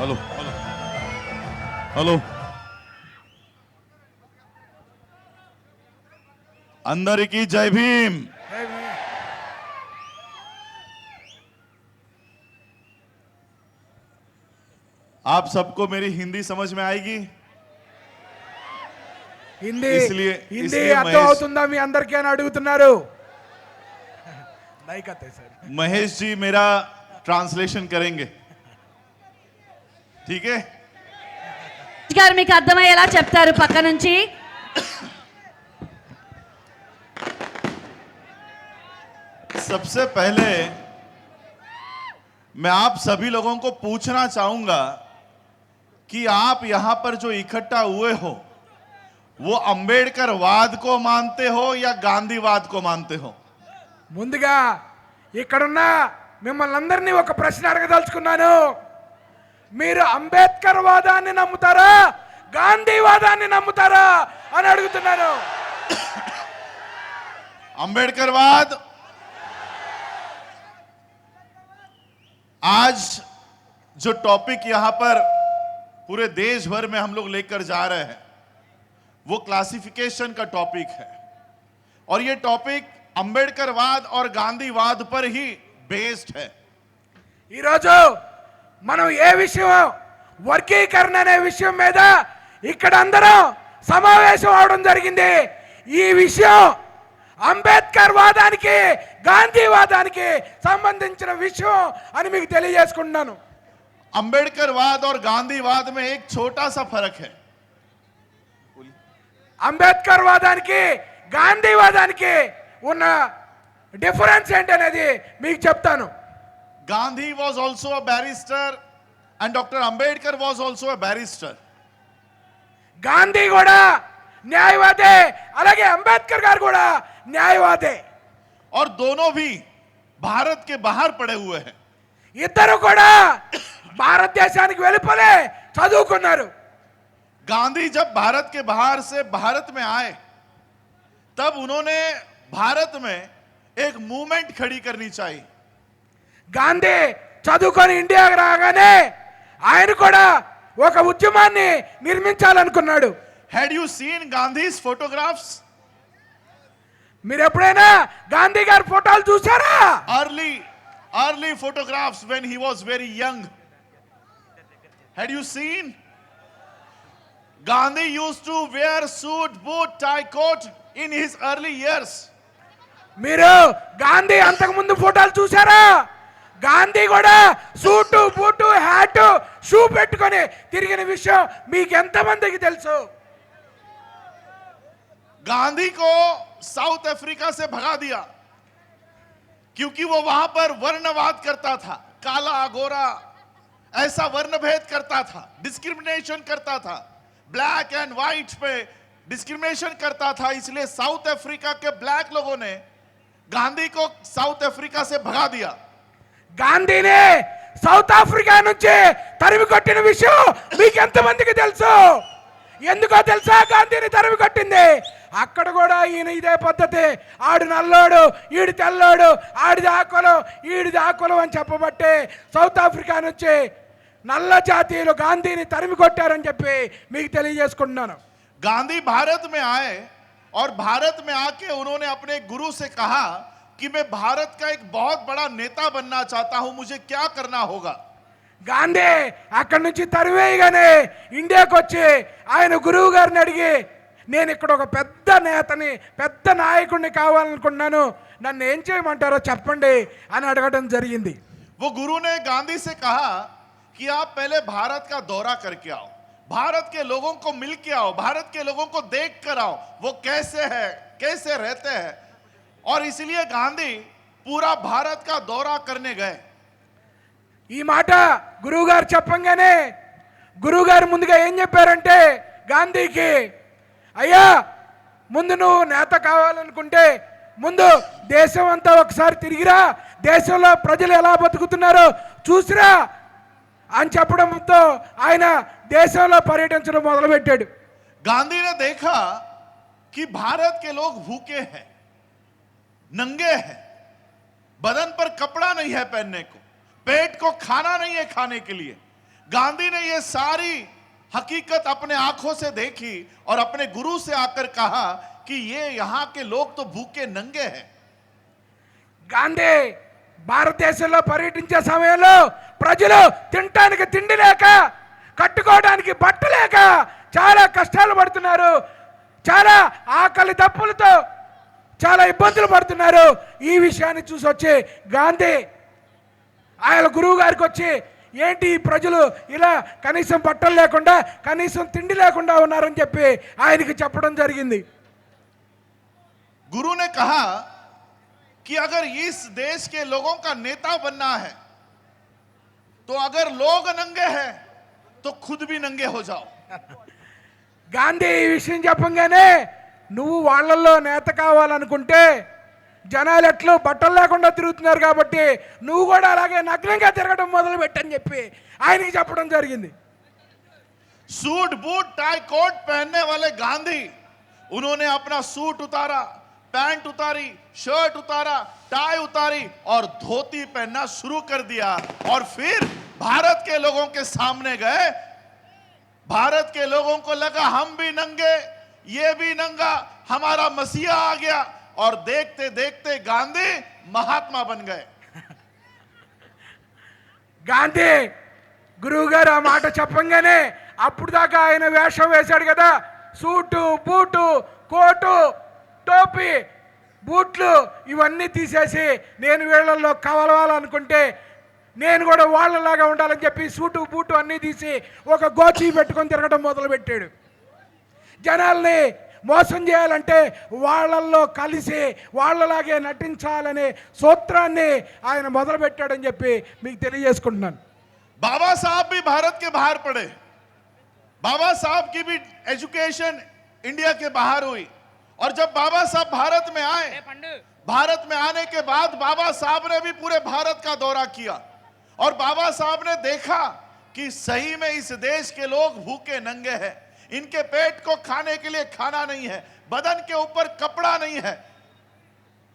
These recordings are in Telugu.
हेलो हेलो हेलो अंदर की जय भीम आप सबको मेरी हिंदी समझ में आएगी हिंदी इसलिए హిందీ इसलिए అర్థం तो महेश అవుతుందా మీ అందరికీ అని అడుగుతున్నారు నైకతే సార్ महेश जी मेरा ट्रांसलेशन करेंगे ठीक है గారు మీకు అర్థమయ్యేలా सबसे पहले मैं आप सभी लोगों को पूछना चाहूंगा कि आप यहां पर जो इकट्ठा हुए हो वो अंबेडकर वाद को मानते हो या गांधीवाद को मानते हो मुझे इकड़ना మిమ్మల్ని प्रश्न अड़क ప్రశ్న अंबेकर् वादा नम्मतारा गांधी वादा नम्मतारा అని అడుగుతున్నాను అంబేద్కర్ आज जो टॉपिक यहां पर पूरे देश भर में हम लोग लेकर जा रहे हैं वो क्लासिफिकेशन का टॉपिक है और ये टॉपिक अंबेडकरवाद और गांधीवाद पर ही बेस्ड है మనం ఏ విషయం వర్గీకరణ అనే విషయం మీద ఇక్కడ అందరూ సమావేశం అవడం జరిగింది ఈ విషయం అంబేద్కర్ వాదానికి గాంధీవాదానికి సంబంధించిన విషయం అని మీకు తెలియజేసుకుంటున్నాను అంబేద్కర్ వాద్ గాంధీవాద్ में एक छोटा सा అంబేద్కర్ వాదానికి గాంధీవాదానికి ఉన్న డిఫరెన్స్ ఏంటనేది మీకు చెప్తాను Gandhi was also a barrister and Dr. Ambedkar was also a barrister. Gandhi కూడా న్యాయవాదే అలాగే అంబేద్కర్ గారు కూడా న్యాయవాదే और दोनों भी भारत के बाहर पड़े हुए हैं भारत ఇద్దరు కూడా భారతదేశానికి వెళ్ళిపోలే చదువుకున్నారు गांधी जब भारत के बाहर से भारत में आए तब उन्होंने भारत में एक मूवमेंट खड़ी करनी चाहिए గాంధీ చదువుకొని ఇండియాకి రాగానే ఆయన కూడా ఒక ఉద్యమాన్ని నిర్మించాలనుకున్నాడు had you seen Gandhi's photographs మీరు ఎప్పుడైనా గాంధీ గారి ఫోటోలు చూసారా early early photographs when he was very young had you seen Gandhi use to wear suit boot tie coat in his early years మీరు గాంధీ అంతకుముందు ఫోటోలు చూసారా గాంధీ కూడా సూటు బూటు హ్యాటు షూ పెట్టుకొని తిరిగిన విషయం మీకు ఎంతమందికి తెలుసు గాంధీ కో సౌత్ అఫ్రికా సే భగా దియా क्योंकि वो वहां पर वर्णवाद करता था काला गोरा ऐसा वर्ण भेद करता था डिस्क्रिमिनेशन करता था ब्लैक एंड व्हाइट पे डिस्क्रिमिनेशन करता था इसलिए साउथ अफ्रीका के ब्लैक लोगों ने गांधी को साउथ अफ्रीका से भगा दिया గాంధీని సౌత్ ఆఫ్రికా నుంచి తరిమి కొట్టిన విషయం మీకు ఎంతమందికి తెలుసు ఎందుకో తెలుసా గాంధీని తరిమి కొట్టింది అక్కడ కూడా ఈయన ఇదే పద్ధతి ఆడు నల్లోడు ఈడు తెల్లోడు ఆడిది ఆకులు ఈడిది ఆకులు అని చెప్పబట్టే సౌత్ ఆఫ్రికా నుంచి నల్ల జాతీయులు గాంధీని తరిమి కొట్టారని చెప్పి మీకు తెలియజేసుకుంటున్నాను గాంధీ భారత్ మే ఆయ और भारत में आके उन्होंने कि मैं भारत का एक बहुत बड़ा नेता बनना चाहता हूं मुझे क्या करना होगा గాంధీ అక్కడి నుంచి తరివేయగానే ఇండియాకి వచ్చి ఆయన గురువు గారిని అడిగి నేను ఇక్కడ ఒక పెద్ద నేతని పెద్ద నాయకుడిని కావాలనుకున్నాను నన్ను ఏం చేయమంటారో చెప్పండి అని అడగడం జరిగింది वो गुरु ने गांधी से कहा कि आप पहले भारत का दौरा करके आओ भारत के लोगों को मिल के आओ भारत के लोगों को देख कर आओ वो कैसे है कैसे रहते हैं और इसलिए गांधी पूरा भारत का दौरा करने गए ఈ మాట గురువుగారు చెప్పంగానే గురువుగారు ముందుగా ఏం చెప్పారంటే గాంధీకి అయ్యా ముందు నువ్వు నేత కావాలనుకుంటే ముందు దేశం అంతా ఒకసారి తిరిగిరా దేశంలో ప్రజలు ఎలా బతుకుతున్నారో చూసిరా అని చెప్పడంతో ఆయన దేశంలో పర్యటించడం మొదలుపెట్టాడు గాంధీనే దేఖా కి భారత్ కే లోగ్ భూకే హై नंगे हैं बदन पर कपड़ा नहीं है पहनने को पेट को खाना नहीं है खाने के लिए गांधी ने ये सारी हकीकत अपने आंखों से देखी और अपने गुरु से आकर कहा कि ये यहां के लोग तो भूखे नंगे हैं गांधी గాంధీ భారతదేశంలో में సమయంలో ప్రజలు తినటానికి తిండి లేక కట్టుకోవడానికి బట్ట లేక చాలా కష్టాలు పడుతున్నారు చాలా ఆకలి తప్పులతో చాలా ఇబ్బందులు పడుతున్నారు ఈ విషయాన్ని చూసి వచ్చి గాంధీ ఆయన గురువు గారికి వచ్చి ఏంటి ప్రజలు ఇలా కనీసం బట్టలు లేకుండా కనీసం తిండి లేకుండా ఉన్నారని చెప్పి ఆయనకి చెప్పడం జరిగింది గురువునే కహా అగర్ अगर इस देश నేత लोगों का नेता बनना है तो अगर నంగే नंगे हैं तो खुद भी చెప్పంగానే నూవు వాళ్ళల్లో నేత కావాలనుకుంటే జనాలెట్లు బట్టలు లేకుండా తిరుస్తున్నారు కాబట్టి నువ్వు కూడా అలాగే నగ్నంగా తిరగడం మొదలుపెట్టు అని చెప్పి ఆయనకి చెప్పడం జరిగింది సూట్ బూట్ టై కోట్ पहनने वाले గాంధీ उन्होंने अपना सूट उतारा पैंट उतारी शर्ट उतारा टाई उतारी और धोती पहनना शुरू कर दिया और फिर भारत के लोगों के सामने गए भारत के लोगों को लगा हम भी नंगे ये भी नंगा हमारा मसीहा आ गया और देखते देखते गांधी महात्मा बन गए గాంధీ గురువు గారు ఆ మాట చెప్పంగానే అప్పుడు దాకా ఆయన వేషం వేశాడు కదా సూటు బూటు కోటు టోపీ బూట్లు ఇవన్నీ తీసేసి నేను వీళ్ళల్లో కవలవాలనుకుంటే నేను కూడా వాళ్ళలాగా ఉండాలని చెప్పి సూటు బూటు అన్నీ తీసి ఒక గోచి పెట్టుకొని తిరగడం మొదలుపెట్టాడు జనాల్ని మోసం చేయాలంటే వాళ్ళల్లో కలిసి వాళ్ళలాగే నటించాలనే సూత్రాన్ని ఆయన మొదలుపెట్టాడని చెప్పి మీకు తెలియజేసుకుంటున్నాను బాబాసాహబ్ భీ భారత్ కే బాహర్ పడే బాబాసాహబ్ కి భీ ఎడ్యుకేషన్ ఇండియా కే బాహర్ హుయి और जब बाबा साहब भारत में आए भारत में आने के बाद बाबा साहब ने भी पूरे भारत का दौरा किया और बाबा साहब ने देखा कि सही में इस देश के लोग भूखे नंगे हैं इनके पेट को खाने के लिए खाना नहीं है बदन के ऊपर कपड़ा नहीं है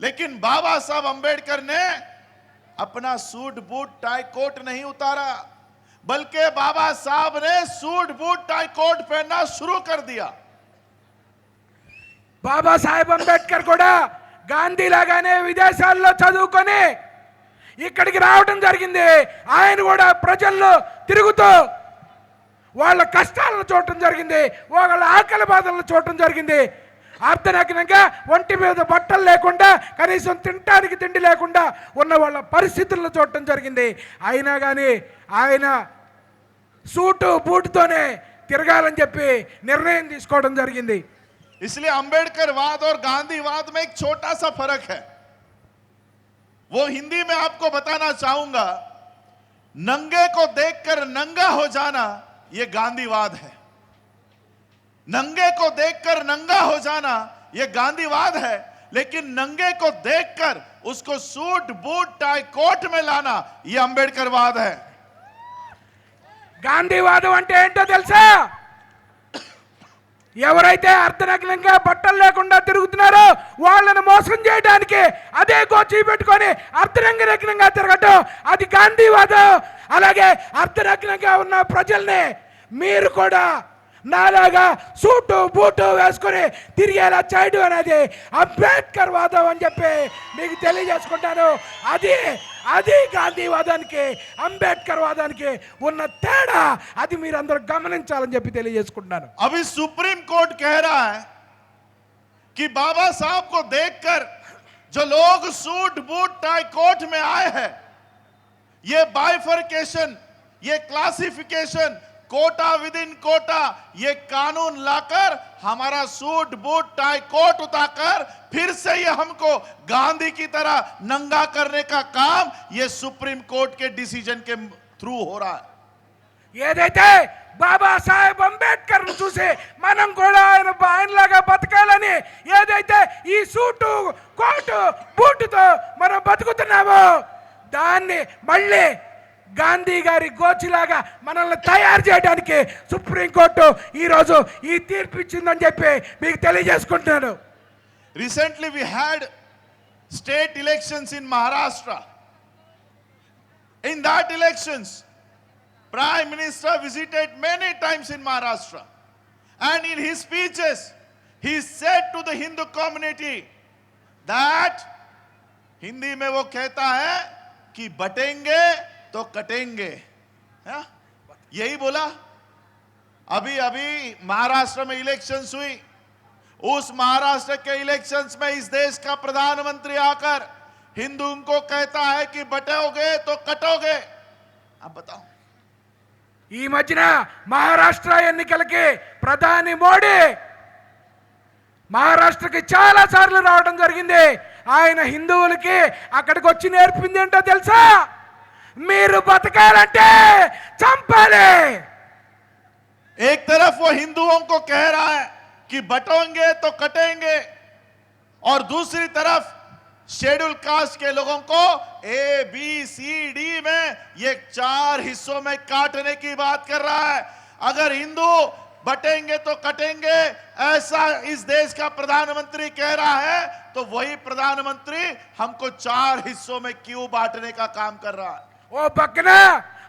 लेकिन बाबा साहब अंबेडकर ने अपना सूट बूट टाई कोट नहीं उतारा बल्कि बाबा साहब ने सूट बूट टाई कोट पहनना शुरू कर दिया बाबा साहेब अंबेडकर कोड़ा गांधी लगाने विदेश चुकने इकड़की रावे आयन ఆయన तिगत వాళ్ళ కష్టాలను చూడటం జరిగింది వాళ్ళ ఆకలి బాధలను చూడటం జరిగింది ఆర్తనాకినాక ఒంటి మీద బట్టలు లేకుండా కనీసం తినటానికి తిండి లేకుండా ఉన్న వాళ్ళ పరిస్థితులను చూడటం జరిగింది అయినా కానీ ఆయన సూటు బూటుతోనే తిరగాలని చెప్పి నిర్ణయం తీసుకోవడం జరిగింది इसलिए अंबेडकर వాద్ ఓర్ గాంధీ వాద్ एक छोटा ఫరక్ హిందీ है वो हिंदी में आपको बताना चाहूंगा नंगे यह गांधीवाद है नंगे को देखकर नंगा हो जाना यह गांधीवाद है लेकिन नंगे को देखकर उसको सूट बूट टाई कोट में लाना यह अंबेडकरवाद है गांधीवाद అంటే ఏంటో తెలుసా ఎవరైతే అర్ధనగ్నంగా పట్టల లేకుండా తిరుగుతున్నారు వాళ్ళను మోసం చేయడానికి అదే కోచీ పెట్టుకొని అర్ధనగ్నంగా తిరగట అది गांधीवाद అలాగే అర్ధనగ్నంగా ఉన్న ప్రజల్ని మీరు కూడా నాలాగా సూటు బూటు వేసుకొని తిరిగేలా చేట అనేది అంబేద్కర్ వాదవం అంటే మీకు తెలియజేస్తున్నాను అది అది గాంధీ వాదానికి అంబేద్కర్ వాదానికి ఉన్న తేడా అది మీరందరూ గమనించాలి అని చెప్పి తెలియజేస్తున్నాను అవీ సుప్రీం కోర్ట్ कह रहा है कि बाबा साहब को देखकर जो लोग सूट बूट टाई कोट में आए हैं ये बाइफरकेशन ये classification quota within quota ये कानून लाकर हमारा सूट बूट टाई कोट उताकर फिर से ये हमको गांधी की तरह नंगा करने का काम ये सुप्रीम कोर्ट के डिसीजन के थ्रू हो रहा है ये देते बाबा साहेब अंबेडकर చూసి मन కూడా ఆయన ఆయనలాగా బతకాలని ఏదైతే ఈ సూటు కోటు బూటుతో గాంధీ గారి కోచిలాగా మనల్ని తయారు చేయడానికి సుప్రీం కోర్ట్ ఈ రోజు తీర్పిస్తున్నని చెప్పి మీకు తెలియజేస్తున్నాను recently we had state election in Maharashtra in that elections prime minister visited many times in maharashtra and in his speeches he said to the hindu community that Hindi మే వో కహతా హై కి బటెంగే तो कटेंगे है? यही बोला अभी अभी महाराष्ट्र में इलेक्शन हुई उस महाराष्ट्र के इलेक्शंस में इस देश का प्रधानमंत्री आकर हिंदुओं को कहता है कि बटोगे तो कटोगे आप बताओ ఈ మధ్యన మహారాష్ట్ర ఎన్నికలకి ప్రధాని మోడీ మహారాష్ట్రకి చాలా సార్లు రావడం జరిగింది ఆయన హిందువులకి అక్కడికి వచ్చి నేర్పింది ఏంటో తెలుసా మీరు బతకాలంటే చంపాలి एक तरफ वो हिंदुओं को कह रहा है कि बटोंगे तो कटेंगे और दूसरी तरफ शेड्यूल कास्ट के लोगों को ए बी सी डी में ये चार हिस्सों में काटने की बात कर रहा है अगर हिंदू बटेंगे तो कटेंगे ऐसा इस देश का प्रधानमंत्री कह रहा है तो वही प्रधानमंत्री हमको चार हिस्सों में क्यों बांटने का काम कर रहा है ఓ పక్కన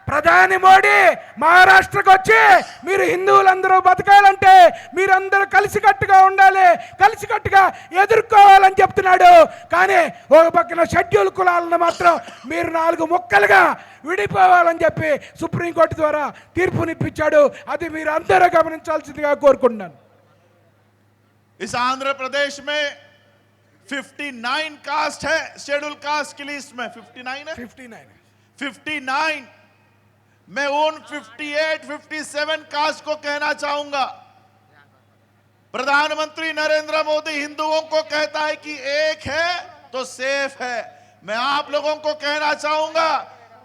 ప్రధాని మోడీ మహారాష్ట్రకు వచ్చి మీరు హిందువులందరూ బతకాలంటే మీరందరూ కలిసికట్టుగా ఉండాలి కలిసికట్టుగా ఎదుర్కోవాలని చెప్తున్నాడు కానీ ఒక పక్కన షెడ్యూల్ కులాలను మాత్రం మీరు నాలుగు ముక్కలుగా విడిపోవాలని చెప్పి సుప్రీంకోర్టు ద్వారా తీర్పునిప్పించాడు అది మీరు అందరూ గమనించాల్సిందిగా కోరుకుంటున్నాను इस ఆంధ్రప్రదేశ్ మే ఫిఫ్టీ నైన్ కాస్ట్ है షెడ్యూల్ కాస్ట్ की మే ఫిఫ్టీ నైన్ ఫిఫ్టీ నైన్ 59 मैं उन 58, 57 कास्ट को कहना चाहूंगा प्रधानमंत्री नरेंद्र मोदी हिंदुओं को कहता है कि एक है तो सेफ है मैं आप लोगों को कहना चाहूंगा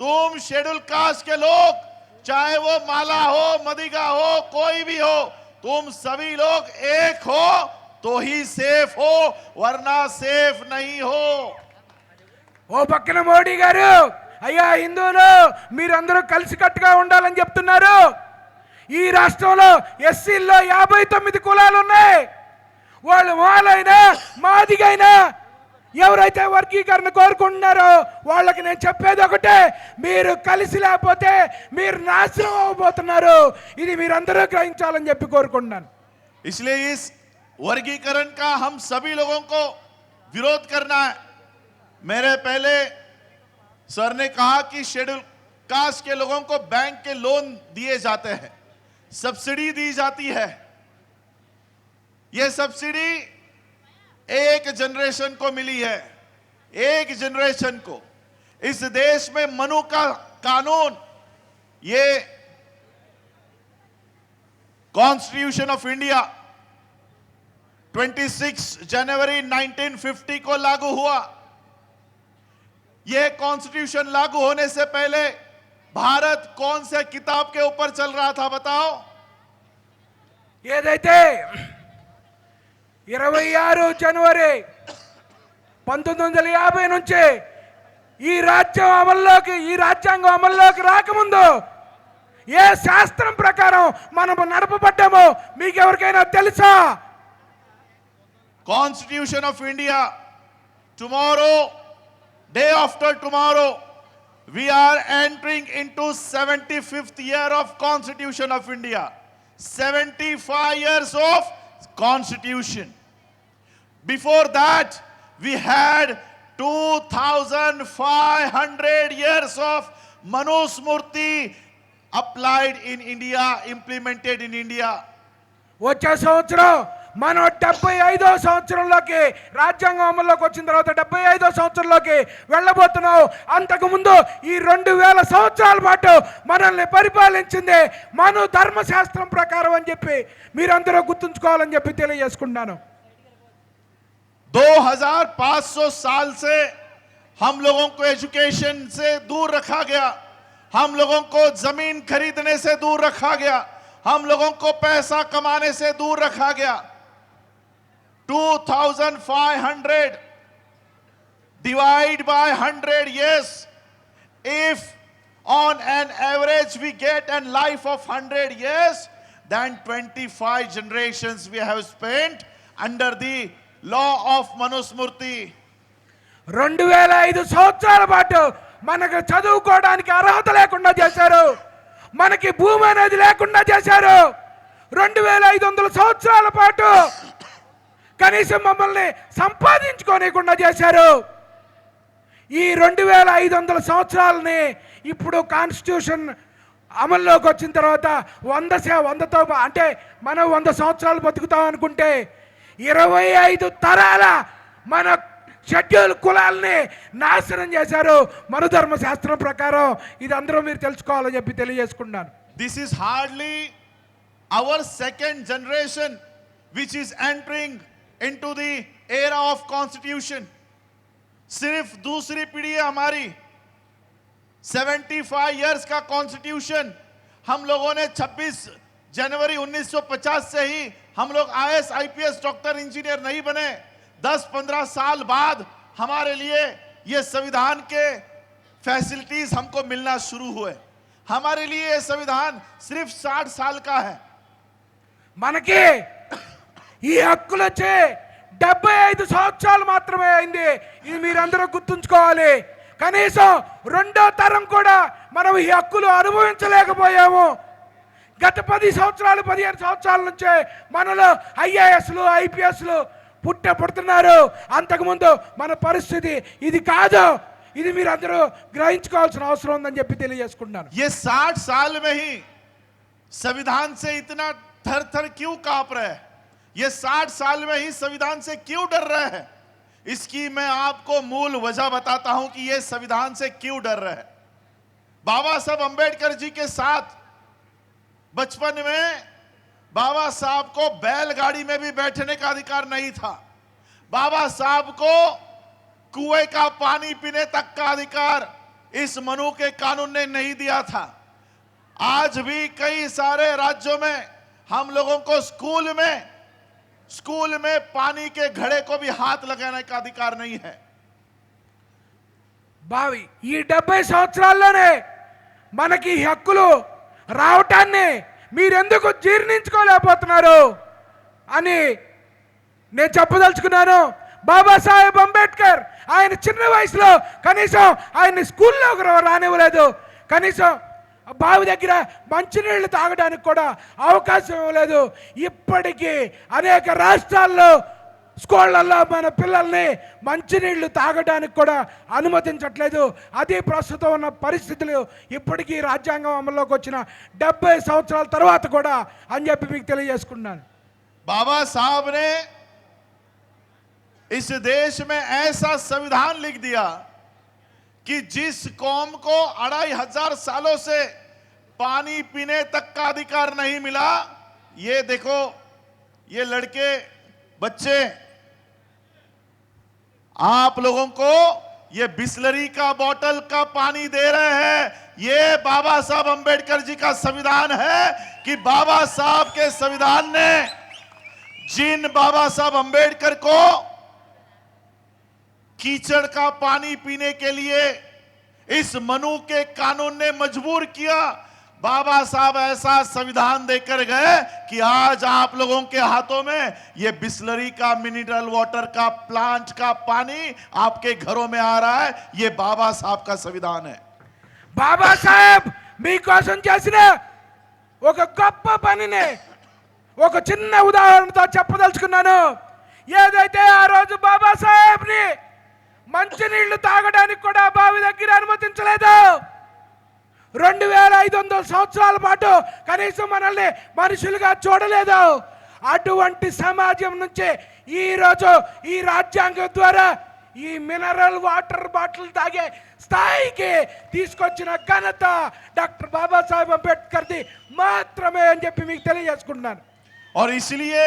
तुम शेड्यूल कास्ट के लोग चाहे वो माला हो मदिगा हो कोई भी हो तुम सभी लोग एक हो तो ही सेफ हो वरना सेफ नहीं हो वो పక్కన मोडी గారు అయ్యా హిందువులు మీరందరూ కలిసికట్టుగా ఉండాలని చెప్తున్నారు ఈ రాష్ట్రంలో ఎస్సీల్లో యాభై తొమ్మిది కులాలు ఉన్నాయి వాళ్ళు వాళ్ళైనా మాదిగైనా ఎవరైతే వర్గీకరణ కోరుకుంటున్నారో వాళ్ళకి నేను చెప్పేది ఒకటే మీరు కలిసి లేకపోతే మీరు నాశనం అవ్వబోతున్నారు ఇది మీరందరూ గ్రహించాలని చెప్పి కోరుకుంటున్నాను इसलिए इस वर्गीकरण का हम सभी लोगों को विरोध सर ने कहा कि शेड्यूल कास्ट के लोगों को बैंक के लोन दिए जाते हैं सब्सिडी दी जाती है यह सब्सिडी एक जनरेशन को मिली है एक जनरेशन को इस देश में मनु का कानून ये कॉन्स्टिट्यूशन ऑफ इंडिया 26 जनवरी 1950 को लागू हुआ यह कॉन्स्टिट्यूशन लागू होने से पहले भारत कौन से किताब के ऊपर चल रहा था बताओ ये देते इवे आर जनवरी पन्द याब राज्य अमल की राज्य अमल की राक मुद ये शास्त्र प्रकार मन नड़प नड़पड़ा constitution of India tomorrow Day after tomorrow, we are entering into 75th year of Constitution of India. 75 years of Constitution. Before that, we had 2,500 years of Manusmurti applied in India, implemented in India. వచ్చే మనం డెబ్బై ఐదో సంవత్సరంలోకి రాజ్యాంగం అమల్లోకి వచ్చిన తర్వాత డెబ్బై ఐదో సంవత్సరంలోకి వెళ్ళబోతున్నావు అంతకుముందు ఈ రెండు వేల సంవత్సరాల పాటు మనల్ని పరిపాలించింది మన ధర్మశాస్త్రం ప్రకారం అని చెప్పి మీరందరూ గుర్తుంచుకోవాలని చెప్పి తెలియజేసుకుంటున్నాను దో హజార్ पांच सौ साल से हम लोगों को एजुकेशन से दूर रखा गया हम लोगों को जमीन खरीदने से दूर रखा गया हम लोगों को पैसा कमाने से दूर रखा गया 2500 divide by 100 yes if on an average we get a life of 100 years then 25 generations we have spent under the law of manusmurti రెండు వేల ఐదు సంవత్సరాల పాటు మనకు చదువుకోవడానికి అర్హత లేకుండా చేశారు మనకి భూమి అనేది లేకుండా చేశారు రెండు వేల ఐదు వందల సంవత్సరాల పాటు కనీసం మమ్మల్ని సంపాదించుకోనికుండా చేశారు ఈ రెండు వేల ఐదు వందల సంవత్సరాలని ఇప్పుడు కాన్స్టిట్యూషన్ అమల్లోకి వచ్చిన తర్వాత వంద వందతో అంటే మనం వంద సంవత్సరాలు బతుకుతాం అనుకుంటే ఇరవై ఐదు తరాల మన షెడ్యూల్ కులాలని నాశనం చేశారు మనుధర్మ శాస్త్రం ప్రకారం ఇది అందరూ మీరు తెలుసుకోవాలని చెప్పి తెలియజేసుకున్నాను this is hardly our second generation which is entering to the era of constitution सिर्फ दूसरी पीढ़ी है हमारी 75 इयर्स का कॉन्स्टिट्यूशन हम लोगों ने 26 जनवरी 1950 से ही हम लोग आईएएस आईपीएस डॉक्टर इंजीनियर नहीं बने 10-15 साल बाद हमारे लिए ये संविधान के फैसिलिटीज हमको मिलना शुरू हुए हमारे लिए ये संविधान सिर्फ 60 साल का है मन के ఈ హక్కులు వచ్చే డెబ్బై ఐదు సంవత్సరాలు మాత్రమే అయింది ఇది మీరందరూ గుర్తుంచుకోవాలి కనీసం రెండో తరం కూడా మనం ఈ హక్కులు అనుభవించలేకపోయాము గత పది సంవత్సరాలు పదిహేను సంవత్సరాల నుంచే మనలో ఐఏఎస్లు ఐపీఎస్లు పుట్ట పుడుతున్నారు అంతకుముందు మన పరిస్థితి ఇది కాదు ఇది మీరు అందరూ గ్రహించుకోవాల్సిన అవసరం ఉందని చెప్పి తెలియజేసుకుంటున్నాను ఏ సాठ సాల్ మే సంవిధాన్ సే से థర్ థర్ క్యూ क्यों ये साठ साल में ही संविधान से क्यों डर रहे हैं इसकी मैं आपको मूल वजह बताता हूं कि ये संविधान से क्यों डर रहे हैं बाबा साहब अंबेडकर जी के साथ बचपन में बाबा साहब को बैलगाड़ी में भी बैठने का अधिकार नहीं था बाबा साहब को कुएं का पानी पीने तक का अधिकार इस मनु के कानून ने नहीं दिया था आज भी कई सारे राज्यों में हम लोगों को स्कूल में स्कूल में पानी के घड़े को भी हाथ लगाने का अधिकार नहीं है బావి ఈ డెబ్బై సంవత్సరాల్లోనే మనకి హక్కులు రావటాన్ని మీరెందుకు జీర్ణించుకోలేకపోతున్నారు అని నేను చెప్పదలుచుకున్నాను బాబాసాహెబ్ అంబేద్కర్ ఆయన చిన్న వయసులో కనీసం ఆయన్ని స్కూల్లో రానివ్వలేదు కనీసం బావి దగ్గర మంచినీళ్ళు తాగడానికి కూడా అవకాశం ఇవ్వలేదు ఇప్పటికీ అనేక రాష్ట్రాల్లో స్కూళ్ళల్లో మన పిల్లల్ని మంచినీళ్ళు తాగడానికి కూడా అనుమతించట్లేదు అది ప్రస్తుతం ఉన్న పరిస్థితులు ఇప్పటికీ రాజ్యాంగం అమల్లోకి వచ్చిన డెబ్బై సంవత్సరాల తర్వాత కూడా అని చెప్పి మీకు తెలియజేసుకున్నాను బాబా సాహెబ్ ने इस देश में ऐसा कि जिस कौम को अढ़ाई हजार सालों से पानी पीने तक का अधिकार नहीं मिला ये देखो ये लड़के बच्चे आप लोगों को ये बिस्लरी का बोतल का पानी दे रहे हैं ये बाबा साहब अंबेडकर जी का संविधान है कि बाबा साहब के संविधान ने जिन बाबा साहब अंबेडकर को कीचड़ का पानी पीने के लिए इस मनु के कानून ने मजबूर किया बाबा साहब ऐसा संविधान देकर गए कि आज आप लोगों के हाथों में ये बिस्लरी का मिनरल वाटर का प्लांट का पानी आपके घरों में आ रहा है ये बाबा साहब का संविधान है బాబా సాహెబ్ మీకోసం చేసిన ఒక గొప్ప పనిని ఒక చిన్న ఉదాహరణతో చెప్పదలుచుకున్నాను ఏదైతే ఆ రోజు బాబా సాహెబ్ని మంచినీళ్లు తాగడానికి కూడా బావి దగ్గర అనుమతించలేదు రెండు వేల ఐదు వందల సంవత్సరాల పాటు కనీసం మనల్ని మనుషులుగా చూడలేదు అటువంటి సమాజం నుంచి ఈరోజు ఈ రాజ్యాంగం ద్వారా ఈ మినరల్ వాటర్ బాటిల్ తాగే స్థాయికి తీసుకొచ్చిన ఘనత డాక్టర్ బాబాసాహెబ్ అంబేద్కర్ది మాత్రమే అని చెప్పి మీకు తెలియజేసుకుంటున్నాను और इसलिए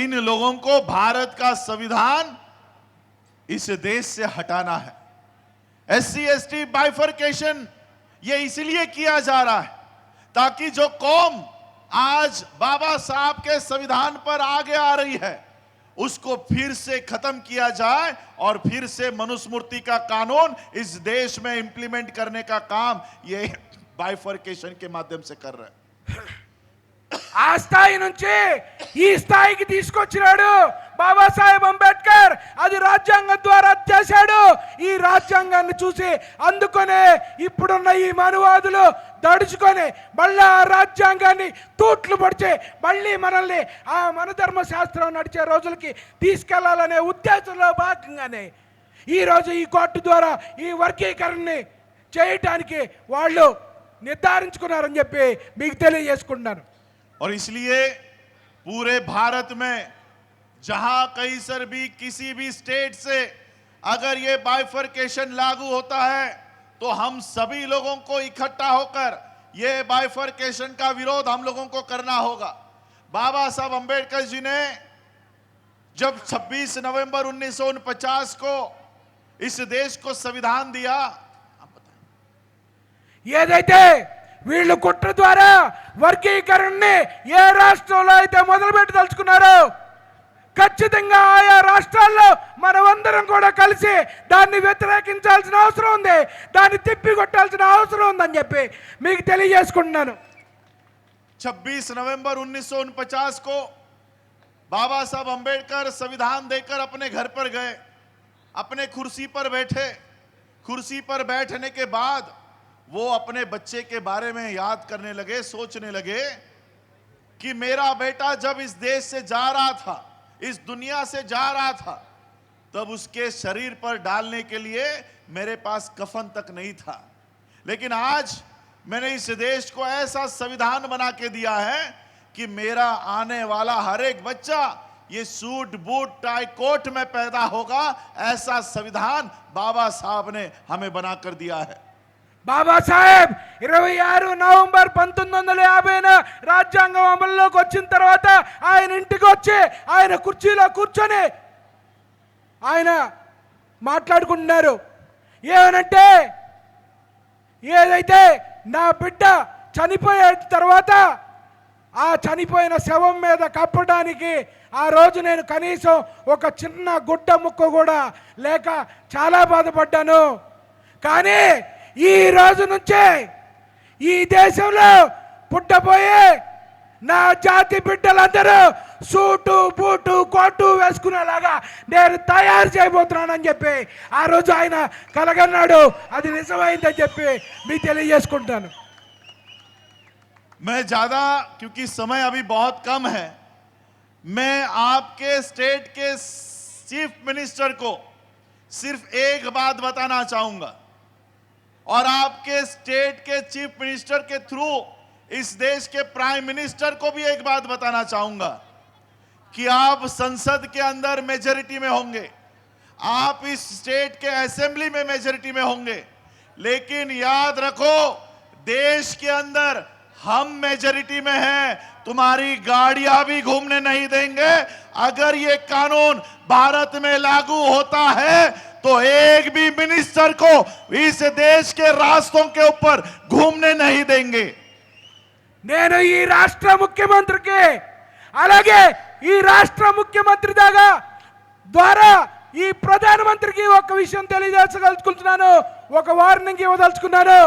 इन लोगों को इस देश से हटाना है S C S T bifurcation ये इसलिए किया जा रहा है ताकि जो कौम आज बाबा साहब के संविधान पर आगे आ रही है उसको फिर से खत्म किया जाए और फिर से मनुस्मृति का कानून इस देश में इंप्लीमेंट करने का काम ये बाइफर्केशन के माध्यम से कर रहे हैं ఆ స్థాయి నుంచి ఈ స్థాయికి బాబాసాహెబ్ అంబేద్కర్ అది రాజ్యాంగం ద్వారా చేశాడు ఈ రాజ్యాంగాన్ని చూసి అందుకొనే ఇప్పుడున్న ఈ మనువాదులు దడుచుకొని మళ్ళీ ఆ రాజ్యాంగాన్ని తూట్లు పడిచే మళ్ళీ మనల్ని ఆ మనధర్మ శాస్త్రం నడిచే రోజులకి తీసుకెళ్లాలనే ఉద్దేశంలో భాగంగానే ఈరోజు ఈ కోర్టు ద్వారా ఈ వర్గీకరణని చేయటానికి వాళ్ళు నిర్ధారించుకున్నారని చెప్పి మీకు తెలియజేసుకుంటున్నారు పూరే భారత్ మే जहां कहीं सर भी किसी भी स्टेट से अगर ये बाइफरकेशन लागू होता है तो हम सभी लोगों को इकट्ठा होकर ये बाइफरकेशन का विरोध हम लोगों को करना होगा बाबा साहब अंबेडकर जी ने जब 26 नवंबर उन्नीस को इस देश को संविधान दिया ये ఏదైతే వీళ్ళు కుట్ర ద్వారా వర్గీకరణని ఏ రాష్ట్రంలో అయితే మొదలుపెట్టి తలుచుకున్నారో ఖచ్చితంగా छब्बीस नवंबर को बाबा साहब अंबेडकर संविधान देकर अपने घर पर गए अपने कुर्सी पर बैठे कुर्सी पर बैठने के बाद वो अपने बच्चे के बारे में याद करने लगे सोचने लगे कि मेरा बेटा जब इस देश से जा रहा था इस दुनिया से जा रहा था तब उसके शरीर पर डालने के लिए मेरे पास कफन तक नहीं था लेकिन आज मैंने इस देश को ऐसा संविधान बना के दिया है कि मेरा आने वाला हर एक बच्चा ये सूट बूट टाई कोट में पैदा होगा ऐसा संविधान बाबा साहब ने हमें बनाकर दिया है బాబాసాహెబ్ ఇరవై ఆరు నవంబర్ పంతొమ్మిది వందల యాభైన రాజ్యాంగం అమల్లోకి వచ్చిన తర్వాత ఆయన ఇంటికి వచ్చి ఆయన కుర్చీలో కూర్చొని ఆయన మాట్లాడుకుంటున్నారు ఏమనంటే ఏదైతే నా బిడ్డ చనిపోయే తర్వాత ఆ చనిపోయిన శవం మీద కప్పడానికి ఆ రోజు నేను కనీసం ఒక చిన్న గుడ్డ ముక్క కూడా లేక చాలా బాధపడ్డాను కానీ ఈ రోజు నుంచి ఈ దేశంలో పుట్ట పోయి నా జాతి బిడ్డలందరూ సూటు బూటు కోటు వేసుకునలాగా నేను తయారైపోతున్నాను అని చెప్పి ఆ రోజు ఆయన కలగన్నాడు అది నిజమైంది చెప్పి మి తెలియజేసుకుంటాను मैं ज्यादा क्योंकि समय अभी बहुत कम है मैं आपके स्टेट के चीफ मिनिस्टर को सिर्फ एक बात बताना चाहूंगा और आपके स्टेट के चीफ मिनिस्टर के थ्रू इस देश के प्राइम मिनिस्टर को भी एक बात बताना चाहूंगा कि आप संसद के अंदर मेजोरिटी में होंगे आप इस स्टेट के असेंबली में मेजोरिटी में होंगे लेकिन याद रखो देश के अंदर हम मेजोरिटी में हैं तुम्हारी गाड़ियां भी घूमने नहीं देंगे अगर ये कानून भारत में लागू होता है तो एक भी मिनिस्टर को इस देश के रास्तों के ऊपर घूमने नहीं देंगे నేను ఈ రాష్ట్ర ముఖ్యమంత్రికి అలాగే ఈ రాష్ట్ర ముఖ్యమంత్రి దాకా ద్వారా ఈ ప్రధానమంత్రికి ఒక విషయం తెలియజేసగలుచుకుంటున్నాను ఒక వార్నింగ్ ఇవ్వదలుచుకున్నాను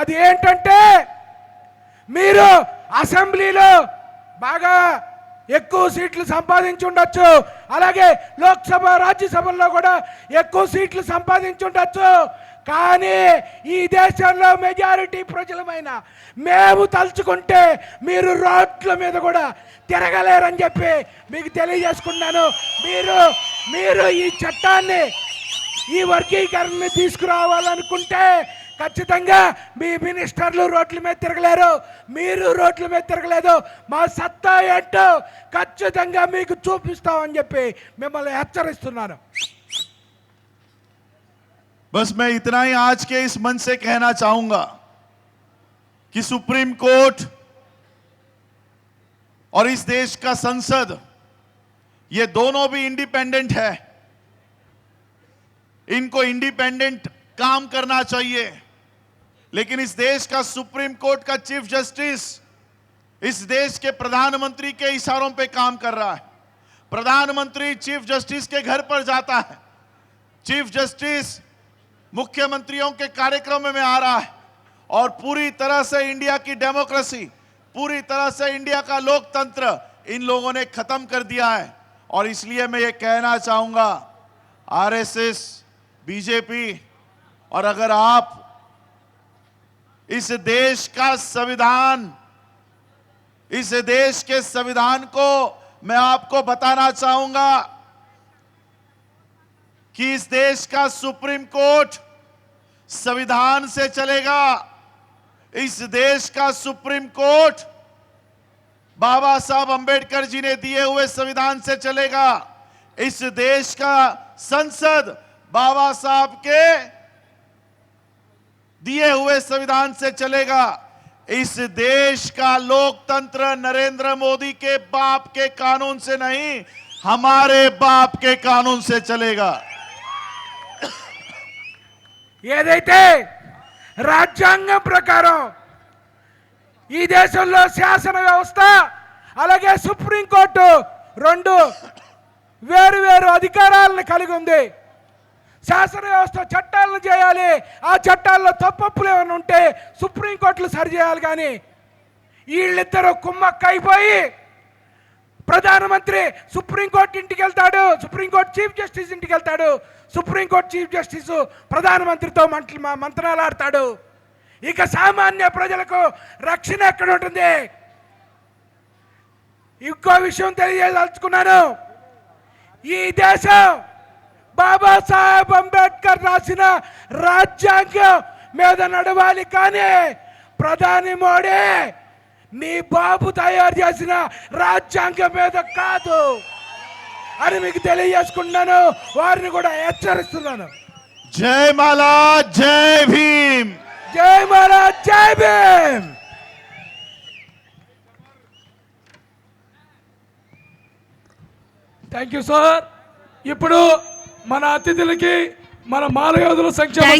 అది ఏంటంటే మీరు అసెంబ్లీలో బాగా ఎక్కువ సీట్లు ఉండొచ్చు అలాగే లోక్సభ రాజ్యసభల్లో కూడా ఎక్కువ సీట్లు సంపాదించి ఉండొచ్చు కానీ ఈ దేశంలో మెజారిటీ ప్రజలమైన మేము తలుచుకుంటే మీరు రోడ్ల మీద కూడా తిరగలేరని చెప్పి మీకు తెలియజేసుకున్నాను మీరు మీరు ఈ చట్టాన్ని ఈ వర్గీకరణని తీసుకురావాలనుకుంటే ఖచ్చితంగా మీ మినిస్టర్లు రోడ్లమే తిరగలేరు మీరు రోడ్లమే తిరగలేదో మా సత్తా ఎట్ట ఖచ్చితంగా మీకు చూపిస్తా అని చెప్పి మిమ్మల్ని ఎచ్చరిస్తున్నాను బస్ मैं इतना ही आज के इस मंच से कहना चाहूंगा कि सुप्रीम कोर्ट और इस देश का संसद ये दोनों भी इंडिपेंडेंट है इनको इंडिपेंडेंट काम करना चाहिए लेकिन इस देश का सुप्रीम कोर्ट का चीफ जस्टिस इस देश के प्रधानमंत्री के इशारों पे काम कर रहा है प्रधानमंत्री चीफ जस्टिस के घर पर जाता है चीफ जस्टिस मुख्यमंत्रियों के कार्यक्रम में आ रहा है और पूरी तरह से इंडिया की डेमोक्रेसी पूरी तरह से इंडिया का लोकतंत्र इन लोगों ने खत्म कर दिया है और इसलिए मैं ये कहना चाहूंगा आरएसएस बीजेपी और अगर आप इस देश का संविधान इस देश के संविधान को मैं आपको बताना चाहूंगा कि इस देश का सुप्रीम कोर्ट संविधान से चलेगा इस देश का सुप्रीम कोर्ट बाबा साहब अंबेडकर जी ने दिए हुए संविधान से चलेगा इस देश का संसद बाबा साहब के दिए हुए संविधान से चलेगा इस देश का लोकतंत्र नरेंद्र मोदी के बाप के कानून से नहीं हमारे बाप के कानून से चलेगा ఏదైతే రాజ్యాంగం ప్రకారం ఈ దేశంలో శాసన వ్యవస్థ అలాగే సుప్రీంకోర్టు రెండు వేరు వేరు అధికారాలను కలిగి ఉంది శాసన వ్యవస్థ చట్టాలను చేయాలి ఆ చట్టాల్లో తప్పప్పులు ఏమైనా ఉంటే సుప్రీంకోర్టులు సరిచేయాలి కానీ వీళ్ళిద్దరూ కుమ్మక్కైపోయి ప్రధానమంత్రి సుప్రీంకోర్టు ఇంటికి వెళ్తాడు సుప్రీంకోర్టు చీఫ్ జస్టిస్ ఇంటికి వెళ్తాడు సుప్రీంకోర్టు చీఫ్ జస్టిస్ ప్రధానమంత్రితో మంత్రి ఆడతాడు ఇక సామాన్య ప్రజలకు రక్షణ ఎక్కడ ఉంటుంది ఇంకో విషయం తెలియదలుచుకున్నాను ఈ దేశం బాబాసాహెబ్ అంబేద్కర్ రాసిన రాజ్యాంగం మీద నడవాలి కానీ ప్రధాని మోడీ నీ బాబు తయారు చేసిన రాజ్యాంగం మీద కాదు అని మీకు తెలియజేసుకుంటున్నాను వారిని కూడా హెచ్చరిస్తున్నాను జై మాలా జై భీమ్ జై మాలా జై భీమ్ థ్యాంక్ యూ సార్ ఇప్పుడు మన అతిథులకి మన మాలయోధుల సంక్షేమ